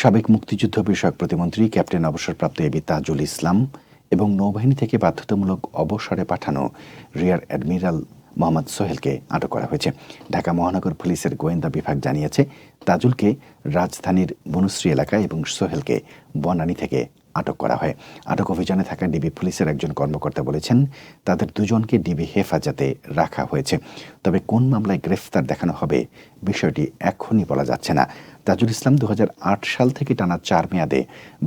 সাবেক মুক্তিযুদ্ধ বিষয়ক প্রতিমন্ত্রী ক্যাপ্টেন অবসরপ্রাপ্ত এবি তাজুল ইসলাম এবং নৌবাহিনী থেকে বাধ্যতামূলক অবসরে পাঠানো রিয়ার অ্যাডমিরাল মোহাম্মদ সোহেলকে আটক করা হয়েছে। ঢাকা মহানগর পুলিশের গোয়েন্দা বিভাগ জানিয়েছে, তাজুলকে রাজধানীর বনশ্রী এলাকায় এবং সোহেলকে বনানী থেকে আটক করা হয়। আটক অভিযানে থাকা ডিবি পুলিশের একজন কর্মকর্তা বলেছেন, তাদের দুজনকে ডিবি হেফাজতে রাখা হয়েছে। তবে কোন মামলায় গ্রেফতার দেখানো হবে বিষয়টি এখনই বলা যাচ্ছে না। তাজুল ইসলাম দু হাজার আট সাল থেকে টানা চার মেয়াদে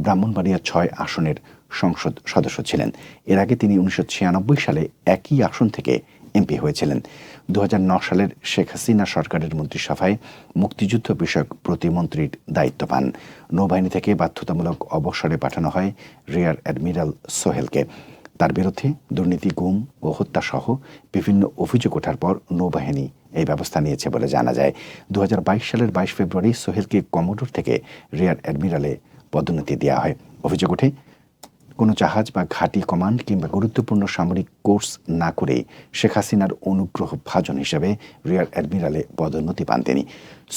ব্রাহ্মণবাড়িয়া ছয় আসনের সংসদ সদস্য ছিলেন। এর আগে তিনি উনিশশো ছিয়ানব্বই সালে একই আসন থেকে এমপি হয়েছিলেন। দু সালের শেখ হাসিনা সরকারের মন্ত্রিসভায় মুক্তিযুদ্ধ বিষয়ক প্রতিমন্ত্রীর দায়িত্ব পান। নৌবাহিনী থেকে বাধ্যতামূলক অবসরে পাঠানো হয় রিয়ার অ্যাডমিরাল সোহেলকে। তার বিরুদ্ধে দুর্নীতি, গুম ও হত্যাসহ বিভিন্ন অভিযোগ ওঠার পর নৌবাহিনী এই ব্যবস্থা নিয়েছে বলে জানা যায়। দু হাজার বাইশ সালের বাইশ ফেব্রুয়ারি সোহেলকে কমোডোর থেকে রিয়ার অ্যাডমিরালে পদোন্নতি দেওয়া হয়। অভিযোগ ওঠে, কোনো জাহাজ বা ঘাঁটি কমান্ড কিংবা গুরুত্বপূর্ণ সামরিক কোর্স না করে শেখ হাসিনার অনুগ্রহ ভাজন হিসেবে রিয়ার অ্যাডমিরালে পদোন্নতি পান তিনি।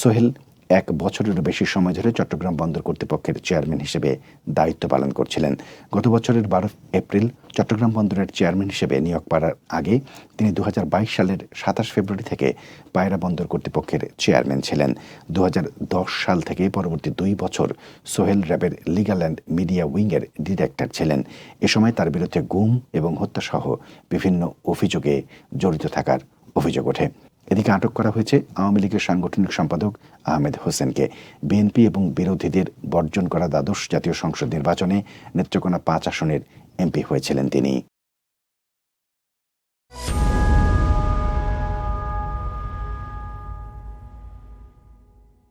সোহেল এক বছরেরও বেশি সময় ধরে চট্টগ্রাম বন্দর কর্তৃপক্ষের চেয়ারম্যান হিসেবে দায়িত্ব পালন করছিলেন। গত বছরের বারো এপ্রিল চট্টগ্রাম বন্দরের চেয়ারম্যান হিসেবে নিয়োগ পাওয়ার আগে তিনি দু হাজার বাইশ সালের সাতাশ ফেব্রুয়ারি থেকে পায়রা বন্দর কর্তৃপক্ষের চেয়ারম্যান ছিলেন। দু হাজার দশ সাল থেকে পরবর্তী দুই বছর সোহেল র্যাবের লিগাল অ্যান্ড মিডিয়া উইংয়ের ডিরেক্টর ছিলেন। এ সময় তার বিরুদ্ধে গুম এবং হত্যাসহ বিভিন্ন অভিযোগে জড়িত থাকার অভিযোগ ওঠে। এদিকে আটক করা হয়েছে আওয়ামী লীগের সাংগঠনিক সম্পাদক আহমেদ হোসেনকে। বিএনপি এবং বিরোধীদের বর্জন করা দ্বাদশ জাতীয় সংসদ নির্বাচনে নেত্রকোনা পাঁচ আসনের এমপি হয়েছিলেন তিনি।